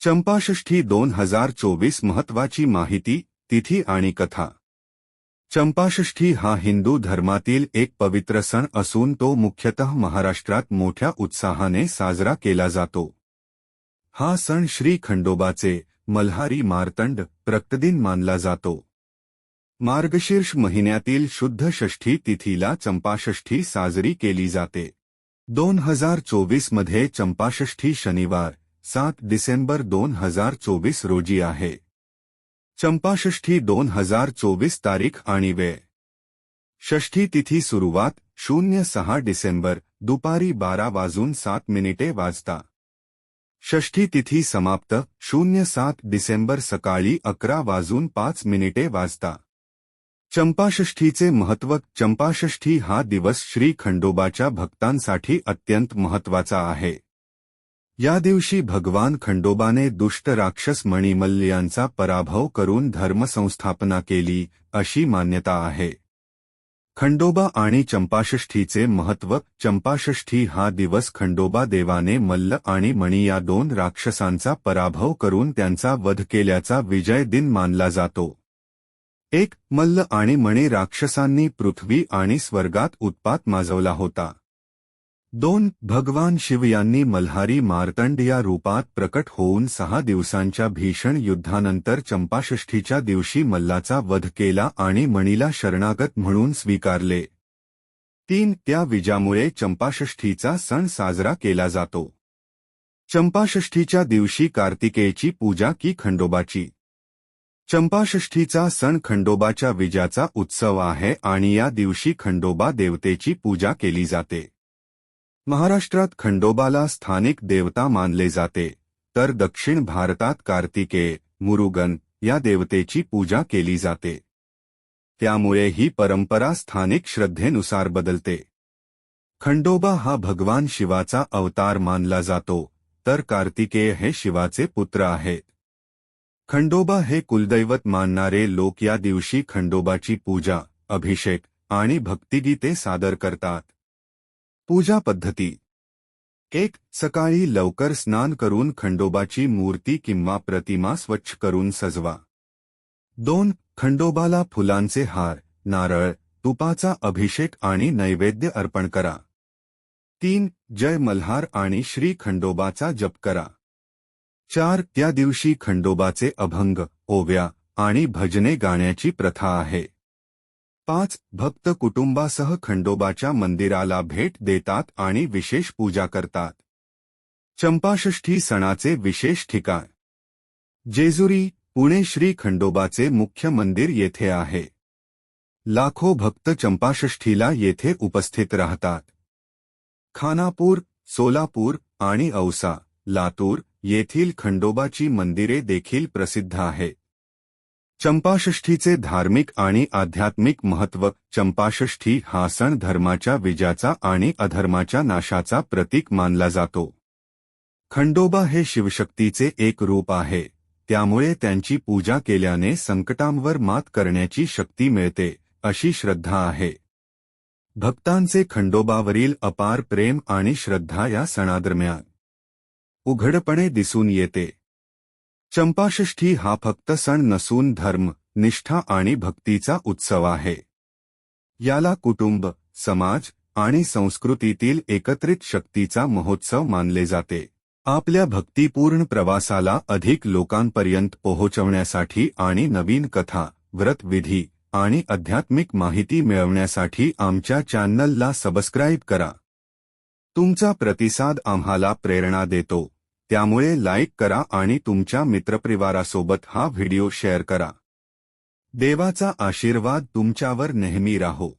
चंपाषष्ठी दोन हजार चोवीस महत्वाची माहिती तिथी आणि कथा. चंपाषष्ठी हा हिंदू धर्मातील एक पवित्र सण असून तो मुख्यतः महाराष्ट्रात मोठ्या उत्साहाने साजरा केला जातो. हा सण श्री खंडोबाचे मल्हारी मार्तंड रक्तदिन मानला जातो. मार्गशीर्ष महिन्यातील शुद्ध षष्ठी तिथीला चंपाषष्ठी साजरी केली जाते. दोन हजार चोवीसमध्ये चंपाषष्ठी शनिवार सात डिसेंबर दोन हज़ार चोवीस रोजी आहे. चंपाषष्ठी दोन हज़ार चोवीस तारीख आणि वेळ. षष्ठी तिथी सुरुवात शून्य सहा डिसेंबर, दुपारी बारा वाजून सात मिनिटे वाजता. षष्ठी तिथी समाप्त शून्य सात डिसेंबर सकाळी अकरा वाजून पाच मिनिटे वाजता. चंपाषष्ठीचे महत्त्व चंपाषष्ठी हा दिवस श्री खंडोबाच्या भक्तांसाठी अत्यंत महत्त्वाचा आहे. या दिवशी भगवान खंडोबाने दुष्ट राक्षस मणिमल्ल यांचा पराभव करून धर्मसंस्थापना केली अशी मान्यता आहे. खंडोबा आणि चंपाषष्ठीचे महत्त्व चंपाषष्ठी हा दिवस खंडोबा देवाने मल्ल आणि मणी या दोन राक्षसांचा पराभव करून त्यांचा वध केल्याचा विजय दिन मानला जातो. एक मल्ल आणि मणी राक्षसांनी पृथ्वी आणि स्वर्गात उत्पात माजवला होता. दोन भगवान शिव यांनी मल्हारी मार्तंड या रूपात प्रकट होऊन सहा दिवसांच्या भीषण युद्धानंतर चंपाषष्ठीच्या दिवशी मल्लाचा वध केला आणि मणीला शरणागत म्हणून स्वीकारले. तीन त्या विजामुळे चंपाषष्ठीचा सण साजरा केला जातो. चंपाषष्ठीच्या दिवशी कार्तिकेयची पूजा की खंडोबाची? चंपाषष्ठीचा सण खंडोबाच्या विजाचा उत्सव आहे आणि या दिवशी खंडोबा देवतेची पूजा केली जाते. महाराष्ट्रात खंडोबाला स्थानिक देवता मानले जाते तर दक्षिण भारतात कार्तिकेय मुरुगन या देवतेची पूजा केली जाते. त्यामुळे ही परंपरा स्थानिक श्रद्धेनुसार बदलते. खंडोबा हा भगवान शिवाचा अवतार मानला जातो तर कार्तिकेय हे शिवाचे पुत्र आहेत खंडोबा हे कुलदैवत मानणारे लोक या दिवशी खंडोबाची पूजा अभिषेक आणि भक्तिगीते सादर करतात. पूजा पद्धती. एक सकाळी लवकर स्नान करून खंडोबाची मूर्ती किंवा प्रतिमा स्वच्छ करून सजवा. दोन खंडोबाला फुलांचे हार नारळ तुपाचा अभिषेक आणि नैवेद्य अर्पण करा. तीन जय मल्हार आणि श्री खंडोबाचा जप करा. चार त्या दिवशी खंडोबाचे अभंग ओव्या आणि भजने गाण्याची प्रथा आहे. पाच भक्त कुटुंबासह खंडोबाच्या मंदिराला भेट देतात आणि विशेष पूजा करतात. चंपाषष्ठी सणाचे विशेष ठिकाण. जेजुरी पुणे श्री खंडोबाचे मुख्य मंदिर येथे आहे. लाखो भक्त चंपाषष्ठीला येथे उपस्थित राहतात. खानापूर सोलापूर आणि औसा लातूर येथील खंडोबाची मंदिरे देखील प्रसिद्ध आहेत. चंपाषष्ठीचे धार्मिक आणि आध्यात्मिक महत्त्व चंपाषष्ठी हा सण धर्माच्या विजयाचा आणि अधर्माच्या नाशाचा प्रतीक मानला जातो. खंडोबा हे शिवशक्तीचे एक रूप आहे. त्यामुळे त्यांची पूजा केल्याने संकटांवर मात करण्याची शक्ती मिळते अशी श्रद्धा आहे. भक्तांचे खंडोबावरील अपार प्रेम आणि श्रद्धा या सणादरम्यान उघडपणे दिसून येते. चंपाषष्ठी हा फक्त सण नसून धर्म निष्ठा आणि भक्तीचा उत्सव आहे. याला कुटुंब समाज आणि संस्कृतीतील एकत्रित शक्तीचा महोत्सव मानले जाते. आपल्या भक्तिपूर्ण प्रवासाला अधिक लोकांपर्यंत पोहोचवण्यासाठी आणि नवीन कथा व्रतविधी आणि आध्यात्मिक माहिती मिळवण्यासाठी आमच्या चॅनलला सबस्क्राईब करा. तुमचा प्रतिसाद आम्हाला प्रेरणा देतो. त्यामुळे लाईक करा आणि तुमच्या मित्रपरिवारासोबत हा व्हिडिओ शेअर करा. देवाचा आशीर्वाद तुमच्यावर नेहमी राहो.